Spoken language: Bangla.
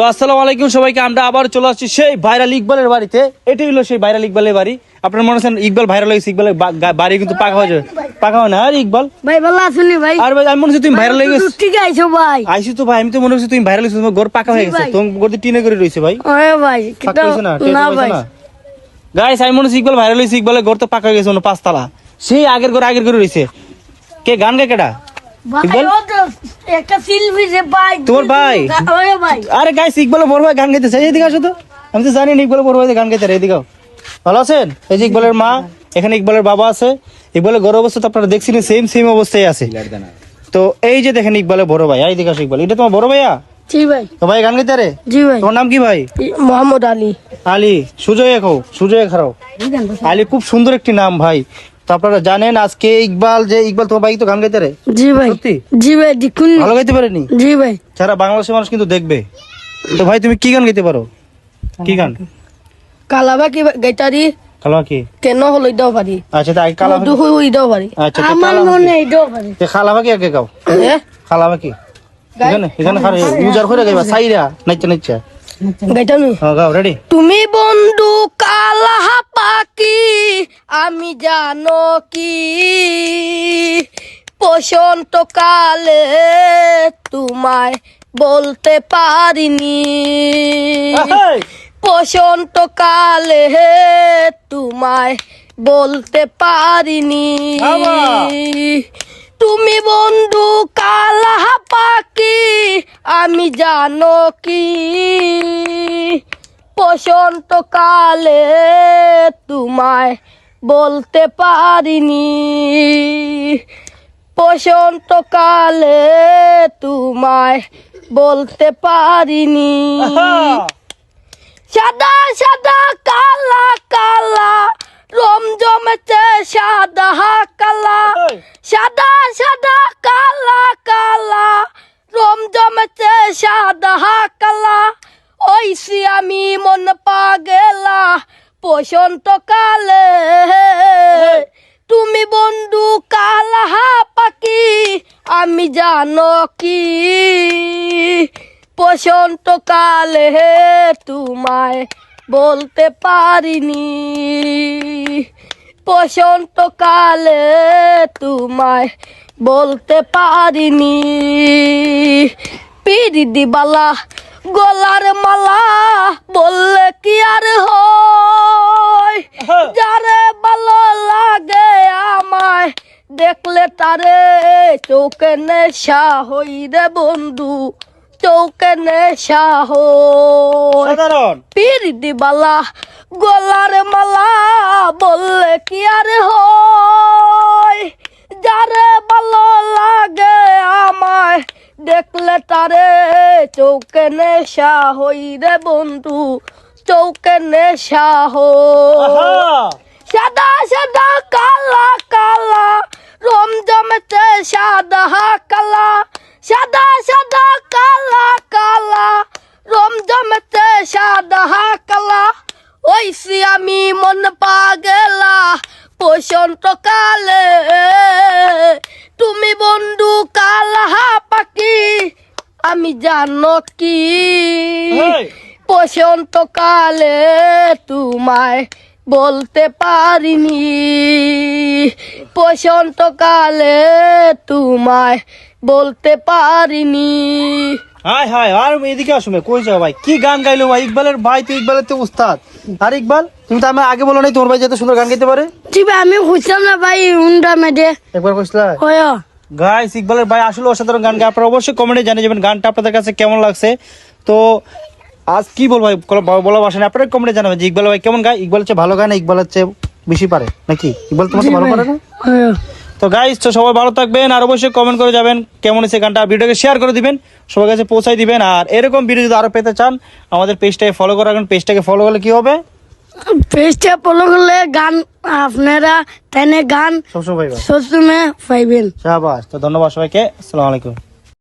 তো আসসালামু আলাইকুম সবাইকে আমরা আবার চলে আসছি সেই ভাইরাল ইকবালের বাড়িতে। এটি হলো সেই ভাইরাল ইকবালের বাড়ি। আপনার মনে হচ্ছেন ইকবাল ভাইরাল হয়েছে ইকবালের বাড়ি কিন্তু পাকা হয়ে পাকা হয় না? আর ইকবাল। ভাই ভালো ভাই? আর ভাই আমি মনে হচ্ছে তুমি ভাইরাল হয়ে গেছো। ঠিক আইছো ভাই। আইসি তো ভাই আমি তো মনে হচ্ছে তুমি ভাইরাল হয়েছো তোমার ঘর পাকা হয়ে গেছে তোমার ঘর টিনে করে রয়েছে ভাই। ওরে ভাই পাকা না ভাই। গাইস আমি মনে হচ্ছে ইকবাল ভাইরাল হয়েছে ইকবালের ঘর তো পাকা হয়ে গেছে পাঁচতলা। সেই আগের ঘর আগের ঘরে রয়েছে। কে গান গায় ইকবাল? একটা যে ভাই তোমার ভাই? ওরে ভাই। আরে গাইস ইকবালের বড় ভাই গান এদিকে আসো তো। আমি তো জানি না ইকবালের বড় ভাই গান গাইতে রে এদিকে ভালো আছেন? এই যে ইকবালের মা এখানে ইকবালের বাবা আছে। ইকবালের অবস্থা তো আপনারা দেখছিলেন সেম সেম অবস্থায় আছে। তো এই যে দেখেন ইকবালের বড় ভাই। এই দিকে আসো ইকবাল। এটা তোমার বড় ভাইয়া? জি ভাই। তো ভাই গান গাইতে রে জি ভাই। তোমার নাম কি ভাই? মোহাম্মদ আলী। আলী। সুজয় খাও সুজয় খারাও আলী খুব সুন্দর একটি নাম ভাই। তো আপনারা জানেন আজকে ইকবাল যে ইকবাল তোমার ভাই তো গান গাইতে রে? জি ভাই। সত্যি? জি ভাই দেখুন। ভালো গাইতে পারেনি? জি ভাই। সারা বাংলাদেশের মানুষ কিন্তু দেখবে। তো ভাই তুমি কি গান গাইতে পারো? কি গান? কালাবা কি গাইতারি কালা কি? কেন হলো এটাও পারি। আচ্ছা তাই কালা মধু হই এটাও পারি। আচ্ছা, আমার মনে এটাও পারি। তে খালাবা কি আগে গাও? এ? খালাবা কি? এখানে এখানে খারে ইউজার করে গাইবা। সাইরা নাইচা নাইচা। গাইতামি হ্যাঁ গাও রেডি? তুমি বন্ধু কালা জানো কি? বসন্ত কালে তোমায় বলতে পারিনি। বসন্ত কালে তোমায় বলতে পারিনি। তুমি বন্ধু কালা পাখি আমি জানো কি? বসন্ত কালে তোমায় বলতে পারিনি। বসন্ত কালে তোমায় বলতে পারিনি। সাদা সাদা বসন্ত কালে তুমি বন্ধু কালা পাখি আমি জানো কি? বসন্ত কালে তোমায় বলতে পারিনি। বসন্ত কালে তোমায় বলতে পারিনি। পিড়ি দিবালা গলার মালা বললে কি আর হয় যারে ভালো লাগে আমায় দেখলে তারে চৌকে নেশা হই রে বন্ধু চৌকে নেশা হই পিড়ি দিবালা গলার মালা বললে কি আর হয়? যারে ভালো লাগে আমায় দেখলে তারে চৌকে নেশা হই রে বন্ধু চৌকে নেশা হই সাদা সাদা কালা কালা সাদা কালা সাদা সাদা কালা কালা। রম জমেছে সাদা কালা। ওইসি আমি মন পাগেলা বসন্ত কালে তুমি বন্ধু কালা পাখি আমি জানো কি! বসন্ত কালে তোমায় বলতে পারিনি। বসন্ত কালে তোমায় বলতে পারিনি। হাই হাই আর এদিকে আসো কই যাও ভাই? কি গান গাইলো ভাই? ইকবালের ভাই তো ইকবালের তো উস্তাদ। আর ইকবাল তুমি তো আমি আগে বলো নাই তোমার ভাই যত সুন্দর গান গাইতে পারে? জি ভাই আমি বুঝলাম না ভাই উন্ডা মেডে একবার কইছিলা হয়। গাইস ইকবালের ভাই আসলে অসাধারণ গান গায়। আপনারা অবশ্যই কমেন্টে জানিয়ে যাবেন গানটা আপনাদের কাছে কেমন লাগছে। তো আজ কি বলব ভাই? বলা নেই। আপনারা কমেন্টে জানাবেন যে ইকবাল ভাই কেমন গায়? ইকবাল হচ্ছে ভালো গায় না ইকবাল হচ্ছে বেশি পারে? নাকি? ইকবাল তোমার তো ভালো পারে না? তো গাইস তো সবাই ভালো থাকবেন আর অবশ্যই কমেন্ট করে যাবেন কেমন হয়েছে গানটা। ভিডিওকে শেয়ার করে দিবেন সবার কাছে পৌঁছাই দিবেন। আর এরকম ভিডিও যদি আরও পেতে চান আমাদের পেজটাকে ফলো করে রাখবেন পেজটাকে ফলো করলে কি হবে? পেজটা ফলো করলে গান আপনারা তাইনে গান সবসময় পাইবা সবসময় পাইবেন। শাহবাজ তো ধন্যবাদ সবাইকে। আসসালামু আলাইকুম।